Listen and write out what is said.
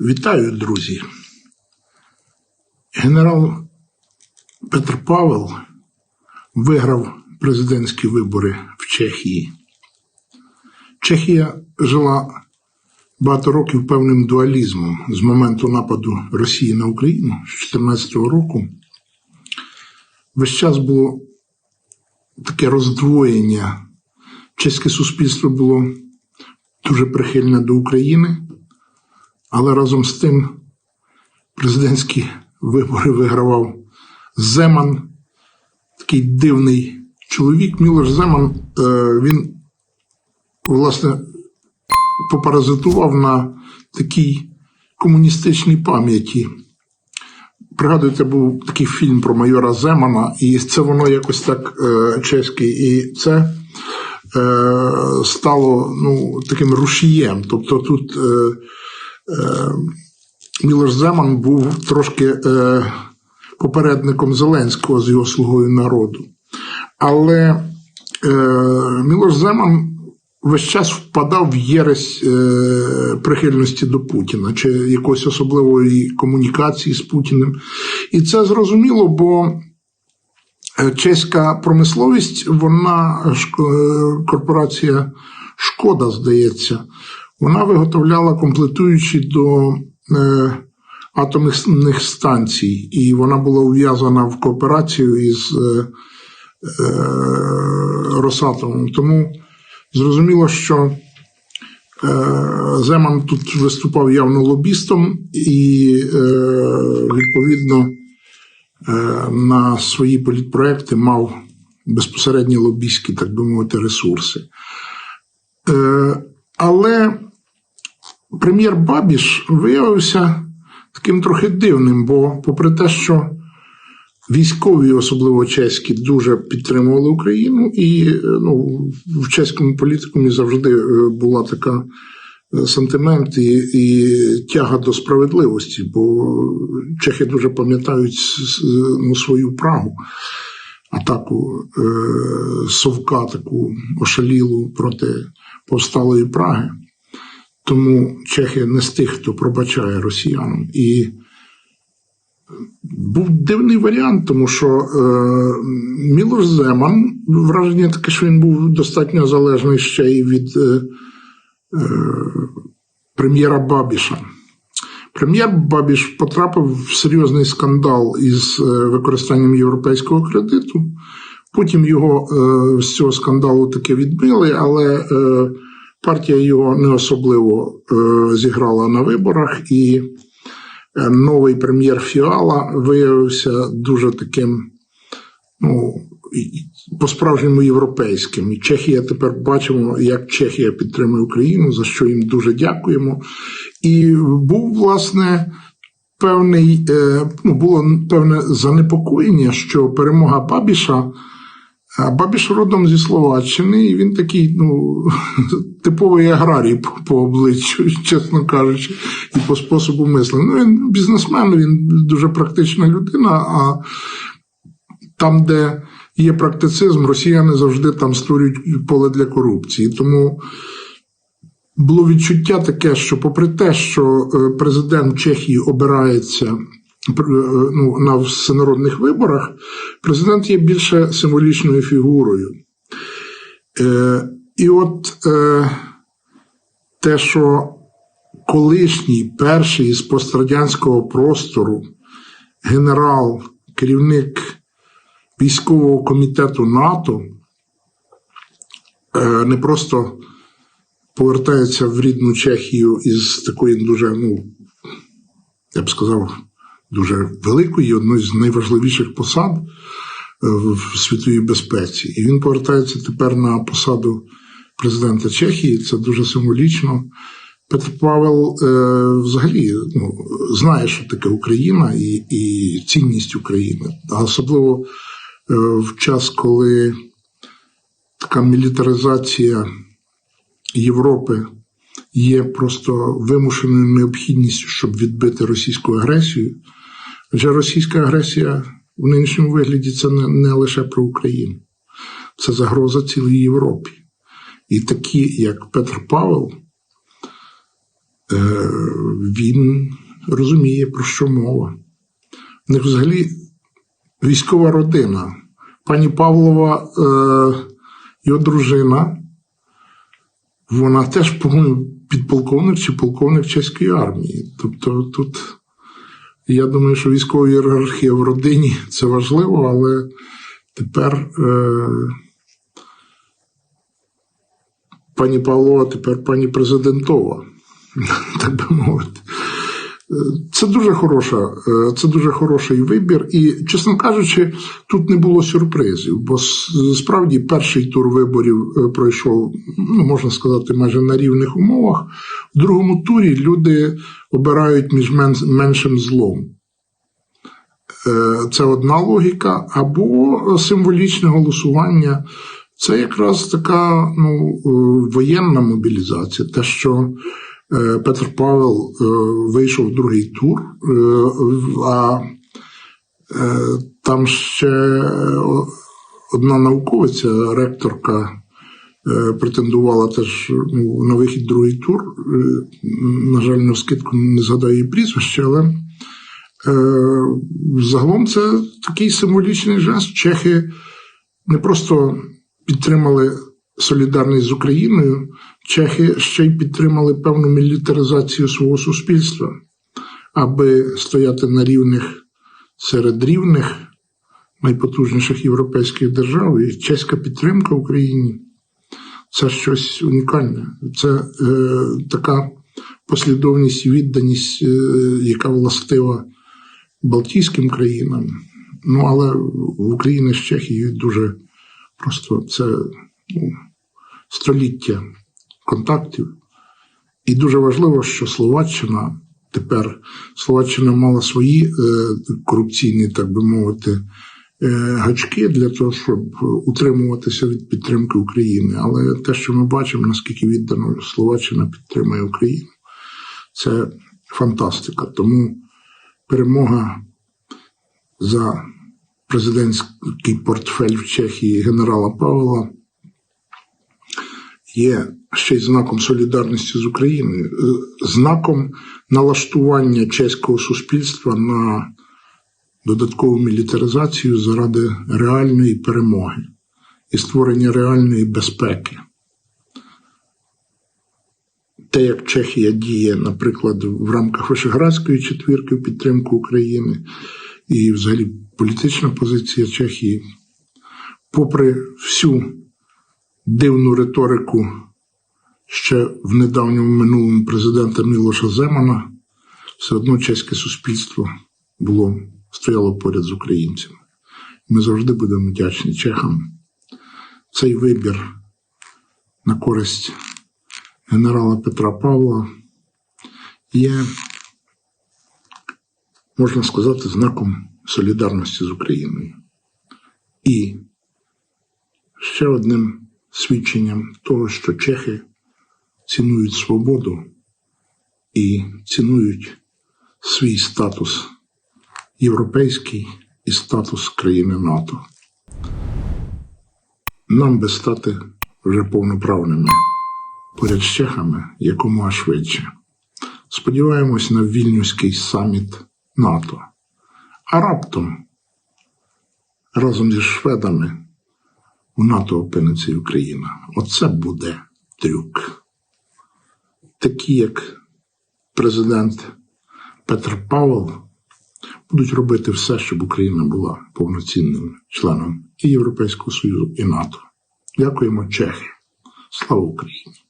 Вітаю, друзі. Генерал Петр Павел виграв президентські вибори в Чехії. Чехія жила багато років певним дуалізмом з моменту нападу Росії на Україну з 2014 року. Весь час було таке роздвоєння. Чеське суспільство було дуже прихильне до України, але разом з тим президентські вибори вигравав Земан, такий дивний чоловік. Мілош Земан, е, він, власне, попаразитував на такій комуністичній пам'яті. Пригадуєте, був такий фільм про майора Земана, і це воно якось так е, чеське, і це е, стало ну, таким рушієм. Тобто тут Мілош Земан був трошки е, попередником Зеленського з його слугою народу. Але е, Мілош Земан весь час впадав в єресь е, прихильності до Путіна чи якоїсь особливої комунікації з Путіним. І це зрозуміло, бо е, чеська промисловість, вона е, корпорація Шкода, здається, вона виготовляла комплектуючі до е, атомних станцій, і вона була ув'язана в кооперацію із е, е, Росатомом. Тому зрозуміло, що е, Земан тут виступав явно лобістом і, е, відповідно, е, на свої політпроекти мав безпосередні лобістські, так би мовити, ресурси. Е, але прем'єр Бабіш виявився таким трохи дивним, бо, попри те, що військові, особливо чеські, дуже підтримували Україну, і е, ну, в чеському політикумі завжди е, була така е, сантимент і, і тяга до справедливості, бо чехи дуже пам'ятають ну, свою Прагу. Атаку е, совка таку ошалілу проти повсталої Праги. Тому чехи не з тих, хто пробачає росіянам. І був дивний варіант, тому що е, Мілош Земан, враження таке, що він був достатньо залежний ще й від е, е, прем'єра Бабіша. Прем'єр Бабіш потрапив в серйозний скандал із е, використанням європейського кредиту. Потім його е, з цього скандалу таки відбили, але е, партія його не особливо е, зіграла на виборах, і е, новий прем'єр Фіала виявився дуже таким, ну, по-справжньому європейським. І Чехія тепер бачимо, як Чехія підтримує Україну, за що їм дуже дякуємо. І був, власне, певний, е, ну, було певне занепокоєння, що перемога Бабіша. Бабіш родом зі Словаччини, і він такий, ну, типовий аграрій по, по обличчю, чесно кажучи, і по способу мислення. Ну, він бізнесмен, він дуже практична людина, а там, де є практицизм, росіяни завжди там створюють поле для корупції. Тому було відчуття таке, що, попри те, що е, президент Чехії обирається ну, на всенародних виборах, президент є більше символічною фігурою. Е, і от е, те, що колишній перший із пострадянського простору генерал, керівник військового комітету НАТО, е, не просто повертається в рідну Чехію із такої дуже, ну, я б сказав, дуже великої, одної з найважливіших посад е, в світовій безпеці. І він повертається тепер на посаду президента Чехії. Це дуже символічно. Петр Павел е, взагалі ну, знає, що таке Україна і, і цінність України. А особливо е, в час, коли така мілітаризація Європи є просто вимушеною необхідністю, щоб відбити російську агресію. Адже російська агресія в нинішньому вигляді це не, лише про Україну, це загроза цілій Європі. І такі, як Петр Павел, е, він розуміє, про що мова. В них взагалі військова родина. Пані Павлова, е, його дружина, вона теж, підполковник чи полковник чеської армії. Тобто тут, я думаю, що військова ієрархія в родині це важливо, але тепер е, пані Павлова, тепер пані президентова, так би мовити. Це дуже хороша, е, це дуже хороший вибір, і, чесно кажучи, тут не було сюрпризів, бо справді перший тур виборів е, пройшов, ну можна сказати, майже на рівних умовах. В другому турі люди обирають між меншим злом. Е, Це одна логіка, або символічне голосування. Це якраз така ну, воєнна мобілізація. Те, що Петр Павел е, вийшов в другий тур, е, а е, там ще е, одна науковиця, ректорка, е, претендувала теж ну, на вихід другий тур. Е, На жаль, на скидку не згадаю її прізвище, але е, загалом це такий символічний жест. Чехи не просто підтримали солідарність з Україною, чехи ще й підтримали певну мілітаризацію свого суспільства, аби стояти на рівних серед рівних найпотужніших європейських держав. І чеська підтримка Україні це щось унікальне. Це е, така послідовність і відданість, е, яка властива Балтійським країнам. Ну, але в Україні з Чехією дуже просто це ну, століття контактів. І дуже важливо, що Словаччина тепер Словаччина мала свої е, корупційні, так би мовити, е, гачки для того, щоб утримуватися від підтримки України. Але те, що ми бачимо, наскільки віддано Словаччина підтримує Україну, це фантастика. Тому перемога за президентський портфель в Чехії генерала Павла є ще й знаком солідарності з Україною, е, знаком налаштування чеського суспільства на додаткову мілітаризацію заради реальної перемоги і створення реальної безпеки. Те, як Чехія діє, наприклад, в рамках Вишеградської четвірки в підтримку України, і взагалі політична позиція Чехії, попри всю дивну риторику ще в недавньому минулому президента Мілоша Земана, все одно чеське суспільство було стояло поряд з українцями. Ми завжди будемо вдячні чехам. Цей вибір на користь генерала Петра Павла є, можна сказати, знаком солідарності з Україною. І ще одним свідченням того, що чехи цінують свободу і цінують свій статус європейський і статус країни НАТО. Нам би стати вже повноправними поряд з чехами якомога швидше. Сподіваємось на вільнюський саміт НАТО. А раптом разом зі шведами у НАТО опиниться і Україна. Оце буде трюк. Такі, як президент Петр Павел, будуть робити все, щоб Україна була повноцінним членом і Європейського Союзу, і НАТО. Дякуємо, Чехи. Слава Україні!